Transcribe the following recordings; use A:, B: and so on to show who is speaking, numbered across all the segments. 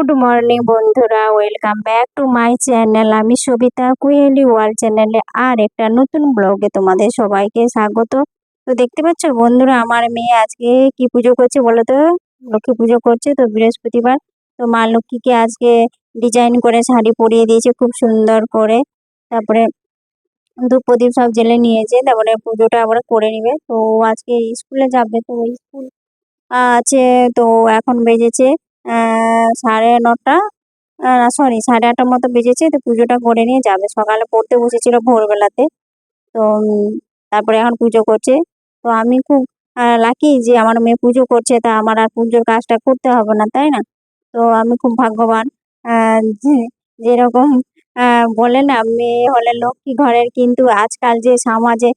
A: Good morning বন্ধুরা, welcome back to my channel. আমি Sabita কুয়েলি world চ্যানেলে আর একটা নতুন ব্লগে তোমাদের সবাইকে স্বাগত। তো দেখতে পাচ্ছ বন্ধুরা, আমার মেয়ে আজকে কি পুজো করছে বলো তো? লক্ষ্মী পুজো করছে তো বৃহস্পতিবার। তো মা লক্ষ্মীকে আজকে ডিজাইন করে শাড়ি পরিয়ে দিয়েছে খুব সুন্দর করে। তারপরে ধূপ প্রদীপ সব জেলে নিয়েছে, তারপরে পুজোটা আবার করে নিবে। তো আজকে স্কুলে যাবে, তো স্কুল আছে, তো এখন বেজেছে সাড়ে নটা সরি সাড়ে আটটার মতো বেজেছে, তো পুজোটা করে নিয়ে যাবে। সকালে পড়তে বসেছিল ভোরবেলাতে, তো তারপরে এখন পুজো করছে। তো আমি খুব লাকি যে আমার মেয়ে পুজো করছে, তা আমার আর পুজোর কাজটা করতে হবে না, তাই না? তো আমি খুব ভাগ্যবান যেরকম বলে না, মেয়ে হলে লক্ষ্মী ঘরের কিন্তু আজকাল যে সমাজে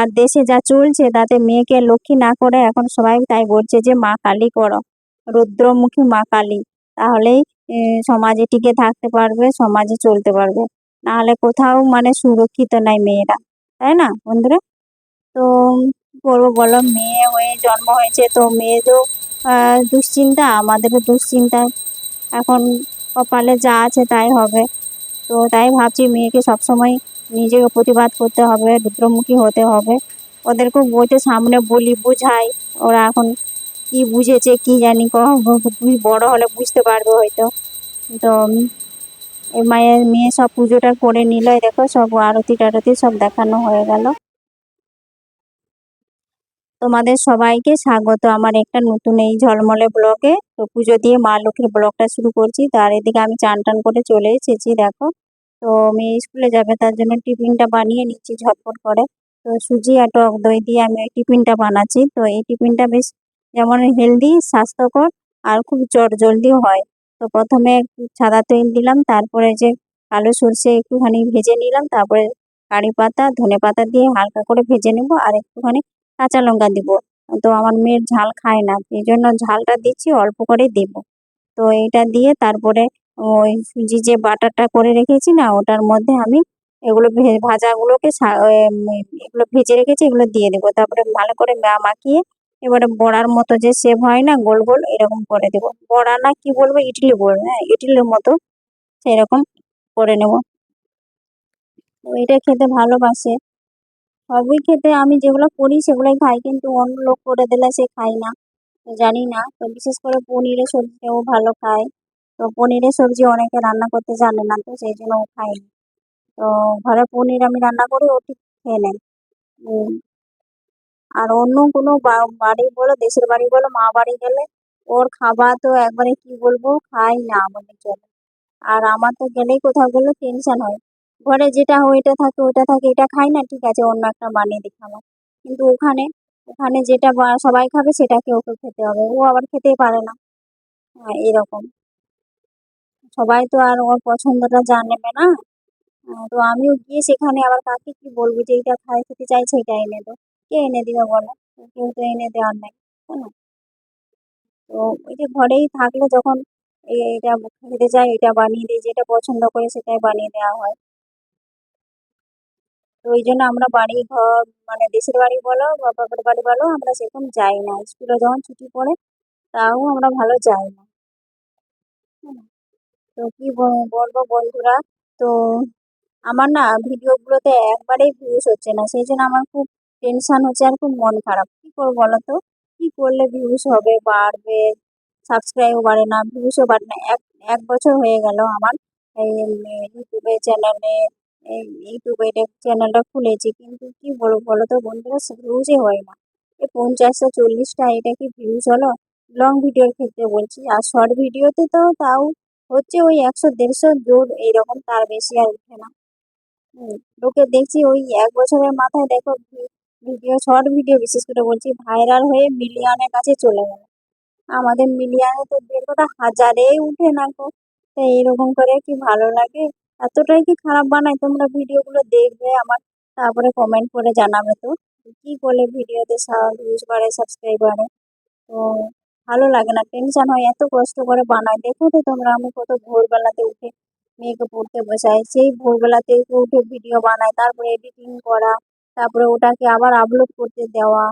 A: আর দেশে যা চলছে, তাতে মেয়েকে লক্ষ্মী না করে এখন সবাই তাই বলছে যে, মা, কালী করো। রুদ্রমুখী মা কালী। তাহলেই সমাজে টিকে থাকতে পারবে, সমাজে চলতে পারবে। নাহলে কোথাও মানে সুরক্ষিত নাই মেয়েরা। তাই না, বন্ধুরা? তো করব বলো, মেয়ে হয়ে জন্ম হয়েছে, তো মেয়েরও দুশ্চিন্তা, আমাদেরও দুশ্চিন্তা। এখন কপালে যা আছে তাই হবে। তো তাই ভাবছি মেয়েকে সবসময় নিজেকে প্রতিবাদ করতে হবে, রুদ্রমুখী হতে হবে। ওদেরকেও বইতে সামনে বলি, বুঝাই। ওরা এখন কি বুঝেছে, কি জানি তুমি বড় হলে বুঝতে পারবে হয়তো। তো মায়ের মেয়ে সব পুজোটা করে নিল দেখো, সব আরতি টারতি সব দেখানো হয়ে গেল। তোমাদের সবাইকে স্বাগত। আমার একটা নতুন এই ঝলমলে ব্লগে। তো পুজো দিয়ে মা লক্ষ্মীর ব্লগটা শুরু করছি। তার এদিকে আমি চান টান করে চলে এসেছি, দেখো। তো মেয়ে স্কুলে যাবে, তার জন্য টিফিনটা বানিয়ে নিচ্ছি ঝটপট করে। তো সুজি আর টক দই দিয়ে আমি ওই টিফিনটা বানাচ্ছি। তো এই টিফিনটা বেশ যেমন হেলদি স্বাস্থ্যকর আর খুব জলদিও হয়। তো প্রথমে সাদা তেল দিলাম, তারপরে যে কালো সর্ষে একটুখানি ভেজে নিলাম, তারপরে কারি পাতা, ধনে পাতা দিয়ে হালকা করে ভেজে নেব আর একটুখানি কাঁচা লঙ্কা দিব। তো আমার মেয়ের ঝাল খায় না এই জন্য ঝালটা দিচ্ছি, অল্প করে দেব। তো এটা দিয়ে তারপরে ওই সুজি যে বাটারটা করে রেখেছি না, ওটার মধ্যে আমি এগুলো ভাজাগুলোকে এগুলো ভেজে রেখেছি, এগুলো দিয়ে দেবো। তারপরে ভালো করে মাখিয়ে এবারে বড়ার মতো যে শেপ হয় না, গোল গোল এরকম করে দেবো। বড়া না কি বলব, ইডলি বলব হ্যাঁ ইডলির মতো সেরকম করে নেব। এটা খেতে ভালোবাসে। সবই খেতে আমি যেগুলো করি সেগুলোই খাই, কিন্তু অন্য লোক করে দিলে সে খায় না। জানি না, তো বিশেষ করে পনিরের সবজিটাও ভালো খায়। তো পনিরের সবজি অনেকে রান্না করতে জানে না, তো সেই জন্য ও খায় না। তো ঘরে পনির আমি রান্না করি, ও ঠিক খেয়ে নেয়। আর অন্য কোনো বাড়ি বলো, দেশের বাড়ি বলো, মা বাড়ি গেলে ওর খাবার তো একবারে কি বলব, খাই না আমাদের জন্য। আর আমার তো গেলেই কোথাও গেলে টেনশন হয়। ঘরে যেটা হয় এটা থাকে ওটা থাকে, এটা খাই না, ঠিক আছে, অন্য একটা বানিয়ে দেখালাম কিন্তু ওখানে ওখানে যেটা সবাই খাবে সেটাকে ওকে খেতে হবে, ও আবার খেতেই পারে না। হ্যাঁ এরকম। সবাই তো আর ওর পছন্দটা জানবে না। তো আমিও গিয়ে সেখানে আবার কাকে কি বলব যে এইটা খাই খেতে চাইছে এটা এনে দো কে এনে দিবে বলো। কেউ তো এনে দেওয়ার নাই, তাই না? তো ওই যে ঘরেই থাকলে যখন এটা খেতে চাই এটা বানিয়ে দিই যেটা পছন্দ করে সেটাই বানিয়ে দেওয়া হয়। তো ওই জন্য আমরা বাড়ি ঘর মানে দেশের বাড়ি বলো বা বাপের বাড়ি বলো, আমরা সেরকম যাই না। স্কুলে যখন ছুটি পড়ে, তাও আমরা ভালো যাই না। তো কি বলব বন্ধুরা? তো আমার না ভিডিওগুলোতে একবারেই ভিউজ হচ্ছে না, সেই জন্য আমার খুব টেনশন হচ্ছে, আর খুব মন খারাপ। কি করব বলো তো? কি করলে ভিউজ হবে, বাড়বে? সাবস্ক্রাইবও বাড়ে না ভিউজও বাড়ে না। এক এক বছর হয়ে গেল আমার, এই ইউটিউবে চ্যানেলে এই ইউটিউবে চ্যানেলটা খুলেছি। কিন্তু কি বলব বলো তো বন্ধুরা ভিউজই হয় না। এই পঞ্চাশটা চল্লিশটা এটা কি ভিউজ হলো? লং ভিডিওর ক্ষেত্রে বলছি। আর শর্ট ভিডিওতে তো তাও হচ্ছে ওই একশো দেড়শো জোর এইরকম, তার বেশি আর উঠে না। লোকে দেখছি ওই এক বছরের মাথায় দেখো ভিডিও শর্ট ভিডিও বিশেষ করে বলছি ভাইরাল হয়ে মিলিয়নের কাছে চলে গেল। আমাদের মিলিয়নে তো দেখোটা হাজারে উঠে না গো। তো এরকম করে কি ভালো লাগে? এতটাই কি খারাপ বানায়? তোমরা ভিডিওগুলো দেখবে আমার, তারপরে কমেন্ট করে জানাবে তো। কি করলে ভিডিওতে ভিউজ বাড়ে সাবস্ক্রাইব বাড়ে? তো ভালো লাগে না টেনশন হয়, এত কষ্ট করে বানাই দেখো তো তোমরা, আমি কত ভোরবেলাতে উঠে মেয়েকে পড়তে বসাই সেই ভোরবেলাতে উঠে ভিডিও বানাই তারপরে এডিটিং করা তারপরে ওটাকে আবার আপলোড করতে দেওয়া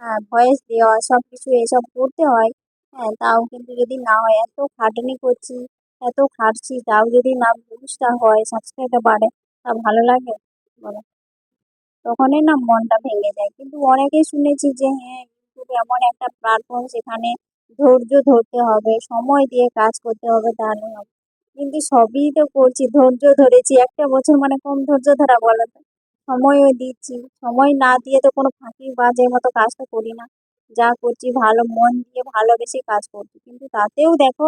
A: হ্যাঁ ভয়েস দেওয়া সব কিছু এসব করতে হয়। হ্যাঁ তাও কিন্তু যদি না হয়, এত খাটনি করছি, এত খাটছি, তাও যদি না ভিউজটা হয় সাবস্ক্রাইবটা বাড়ে, তা ভালো লাগে? বলো। তখনই না মনটা ভেঙে যায়। কিন্তু অনেকেই শুনেছি যে হ্যাঁ ইউটিউব এমন একটা প্ল্যাটফর্ম সেখানে ধৈর্য ধরতে হবে, সময় দিয়ে কাজ করতে হবে তাহলে হবে কিন্তু সবই তো করছি, ধৈর্য ধরেছি। একটা বছর মানে কম ধৈর্য ধরা বলো তো। সময়ও দিচ্ছি। সময় না দিয়ে তো কোনো ফাঁকি বাজের মতো কাজ তো করি না। যা করছি ভালো মন দিয়ে ভালোবেসে কাজ করছি। কিন্তু তাতেও দেখো,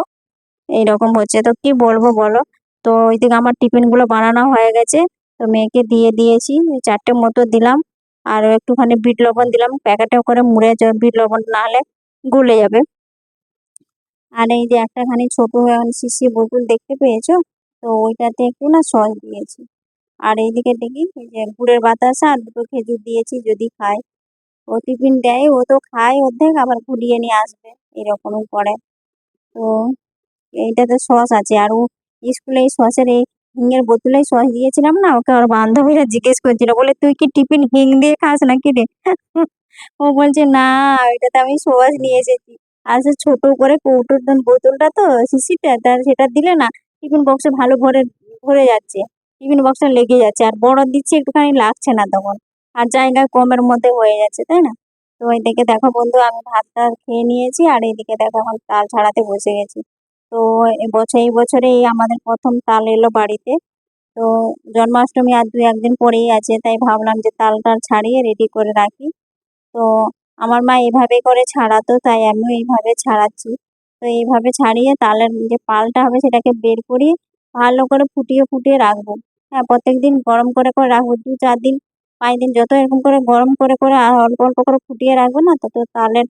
A: এইরকম হচ্ছে। তো কি বলব বলো? তো ওইদিকে আমার টিফিনগুলো বানানো হয়ে গেছে। তো মেয়েকে দিয়ে দিয়েছি, চারটে মতো দিলাম। আর একটুখানি বিট লবণ দিলাম। প্যাকেটে করে মুড়ে বিট লবণ না হলে গলে যাবে। আর এই যে একটাখানি ছোট শিশি বকুল দেখতে পেয়েছ? তো ওইটাতে একটু না সস দিয়েছি। আর এইদিকে দেখি যে গুড়ের বাতাসা আর দুটো খেজুর দিয়েছি যদি খায়। ও টিফিন দেয়, ও তো খায় অর্ধেক, আবার ঘুরিয়ে নিয়ে আসবে, এরকমই করে। তো এইটাতে সস আছে। আর ও স্কুলে এই সসের এই হিঙের বোতলে সস দিয়েছিলাম না, ওকে ওর বান্ধবীরা জিজ্ঞেস করছিল, বলে, তুই কি টিফিন হিং দিয়ে খাস নাকি রে? ও বলছে, না, ওইটাতে আমি সস নিয়ে এসেছি। আর সে ছোট করে কৌটোর বোতলটা তো শিশিটা তার সেটা দিলে না, টিফিন বক্সে ভালো ভরে ভরে যাচ্ছে। টিফিন বক্সটা লেগে যাচ্ছে। আর বড় দিচ্ছি একটুখানি লাগছে না তখন। আর জায়গা কমের মধ্যে হয়ে যাচ্ছে, তাই না? তো এইদিকে দেখো বন্ধু, আমি ভাতটা খেয়ে নিয়েছি আর এইদিকে দেখো এখন তাল ছাড়াতে বসে গেছি। তো এবছর এই বছরে আমাদের প্রথম তাল এলো বাড়িতে। তো জন্মাষ্টমী আর দু একদিন পরেই আছে, তাই ভাবলাম যে তাল টাল ছাড়িয়ে রেডি করে রাখি। তো আমার মা এভাবে করে ছাড়াতো, তাই আমিও এইভাবে ছাড়াচ্ছি। তো এইভাবে ছাড়িয়ে তালের যে পালটা হবে সেটাকে বের করিয়ে ভালো করে ফুটিয়ে ফুটিয়ে রাখব। হ্যাঁ প্রত্যেক দিন গরম করে করে রাখব। দু চার দিন, পাঁচ দিন যত এরকম করে গরম করে করে আর অল্প অল্প করে ফুটিয়ে রাখব না তত তালের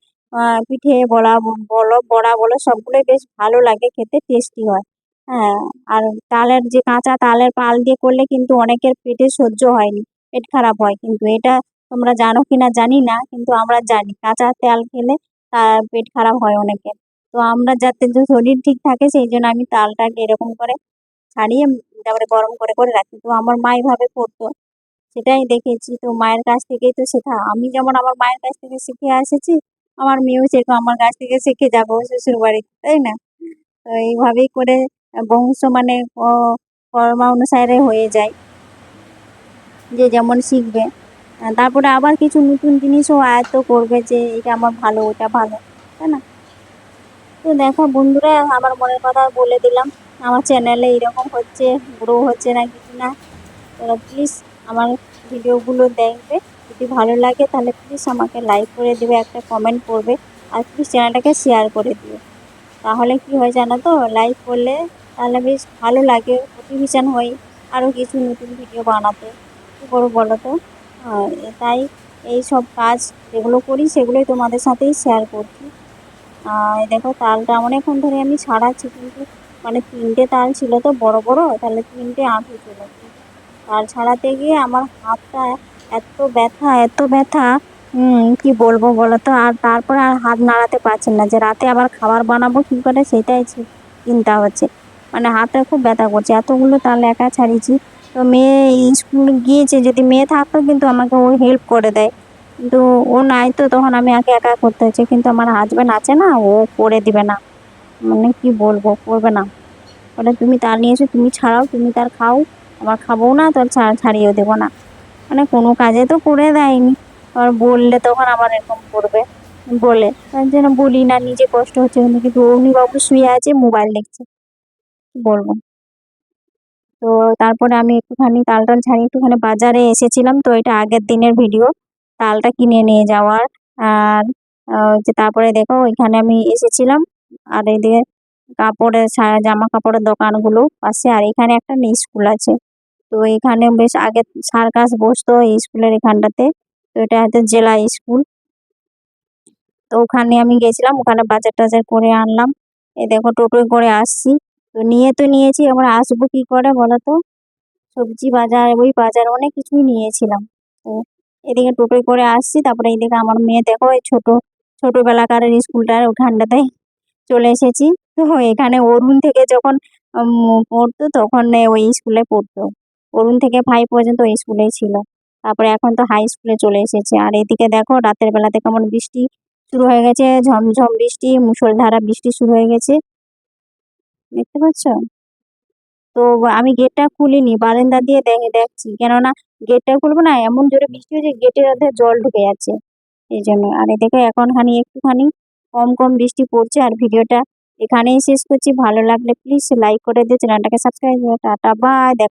A: পিঠে, বড়া, বলো বড়া, বলো, সবগুলোই বেশ ভালো লাগে, খেতে টেস্টি হয়। হ্যাঁ আর তালের যে কাঁচা তালের পাল দিয়ে করলে কিন্তু অনেকের পেটে সহ্য হয়নি, পেট খারাপ হয় কিন্তু এটা তোমরা জানো কিনা জানি না, কিন্তু আমরা জানি কাঁচা তেল খেলে তার পেট খারাপ হয় অনেকের। তো আমরা যাতে শরীর ঠিক থাকে সেই জন্য আমি তালটাকে এরকম করে ছাড়িয়ে তারপরে গরম করে করে রাখি। তো আমার মা এইভাবে করতো। সেটাই দেখেছি তো মায়ের কাছ থেকেই তো শেখা। আমি যেমন আমার মায়ের কাছ থেকে শিখে এসেছি, আমার মেয়েও সেরকম আমার কাছ থেকে শিখে যাব শ্বশুর বাড়িতে তাই না? তো এইভাবেই করে বংশ মানে কর্মা অনুসারে হয়ে যায়। যে যেমন শিখবে। তারপরে আবার কিছু নতুন জিনিসও আয়ত্ত করবে যে এটা আমার ভালো, ওটা ভালো, তাই না? তো দেখো বন্ধুরা, আমার মনের কথা বলে দিলাম। আমার চ্যানেলে এরকম হচ্ছে গ্রো হচ্ছে না কিছু না, তোরা প্লিজ আমার ভিডিওগুলো দেখবে। যদি ভালো লাগে তাহলে প্লিজ আমাকে লাইক করে দেবে, একটা কমেন্ট করবে, আর প্লিজ চ্যানেলটাকে শেয়ার করে দিও। তাহলে কি হয় জানো তো লাইক করলে তাহলে বেশ ভালো লাগে মোটিভেশন হই আরও কিছু নতুন ভিডিও বানাতে। কী করব বলো তো? তাই এই সব কাজ যেগুলো করি সেগুলোই তোমাদের সাথেই শেয়ার করছি। দেখো তালটা অনেকক্ষণ ধরে আমি ছাড়াচ্ছি কিন্তু মানে তিনটে তাল ছিল তো বড় বড়, তাহলে তিনটে আঁঠু ছিল তাল ছাড়াতে গিয়ে আমার হাতটা এত ব্যথা এত ব্যথা কি বলব বলো তো আর তারপরে আর হাত নাড়াতে পারছেন না যে রাতে আবার খাবার বানাবো কী করে সেটাই চিন্তা হচ্ছে। মানে হাতটা খুব ব্যথা করছে। এতগুলো তাল একা ছাড়িয়েছি। তো মেয়ে স্কুল গিয়েছে, যদি মেয়ে থাকতো কিন্তু আমাকে ও হেল্প করে দেয়। কিন্তু ও নাই তো, তখন আমি একা একা করতে হচ্ছে। কিন্তু আমার হাজবেন্ড আছে না, ও করে দিবে না। মানে কি বলব, করবে না। ওটা তুমি তার নিয়ে এসে, তুমি ছাড়াও, তুমি তার খাও, আবার খাব না, তোর ছাড়িয়েও দেবো না। মানে কোনো কাজে তো করে দেয়নি। আর বললে তখন আবার এরকম করবে। বলে, তার জন্য বলি না, নিজে কষ্ট হচ্ছে কিন্তু অগ্নিবাবু শুয়ে আছে, মোবাইল দেখছে। বলব। তো তারপরে আমি একটুখানি তাল টাল ছাড়িয়ে একটুখানি বাজারে এসেছিলাম। তো এটা আগের দিনের ভিডিও। তালটা কিনে নিয়ে যাওয়ার। আর যে তারপরে দেখো, ওইখানে আমি এসেছিলাম। আর এদিকে কাপড়ের সা- জামা কাপড়ের দোকানগুলো পাশে আর এখানে একটা স্কুল আছে। তো এখানে বেশ আগে সার্কাস বসতো এই স্কুলের এখানটাতে। তো এটা হচ্ছে জেলা স্কুল। তো ওখানে আমি গেছিলাম, ওখানে বাজার টাজার করে আনলাম। এ দেখো টোটোয় করে আসছি। তো নিয়ে তো নিয়েছি, এবার আসব কি করে বলো তো সবজি বাজার, ওই বাজার অনেক কিছুই নিয়েছিলাম। তো এদিকে টোটোয় করে আসছি, তারপরে এইদিকে আমার মেয়ে দেখো, এই ছোট ছোটবেলাকার স্কুলটার ওখানটাতে চলে এসেছি। তো এখানে অরুণ থেকে যখন পড়তো তখন ওই স্কুলে পড়তো। অরুণ থেকে ফাইভ পর্যন্ত ওই স্কুলেই ছিল। তারপরে এখন তো হাই স্কুলে চলে এসেছে। আর এদিকে দেখো রাতের বেলাতে কেমন বৃষ্টি শুরু হয়ে গেছে। ঝমঝম বৃষ্টি মুসলধারা বৃষ্টি শুরু হয়ে গেছে। দেখতে পাচ্ছ? তো আমি গেটটা খুলিনি, বারান্দা দিয়ে দেখে, দেখছি। কেননা গেটটা খুলবো না, এমন জোরে বৃষ্টি হচ্ছে গেটের মধ্যে জল ঢুকে যাচ্ছে। এই জন্য। আর এদিকে এখনখানি একটুখানি কম কম বৃষ্টি পড়ছে আর ভিডিওটা এখানেই শেষ করছি। ভালো লাগলে প্লিজ লাইক করে দিয়ে চ্যানেলটাকে সাবস্ক্রাইব করে টাটা বাই দেখ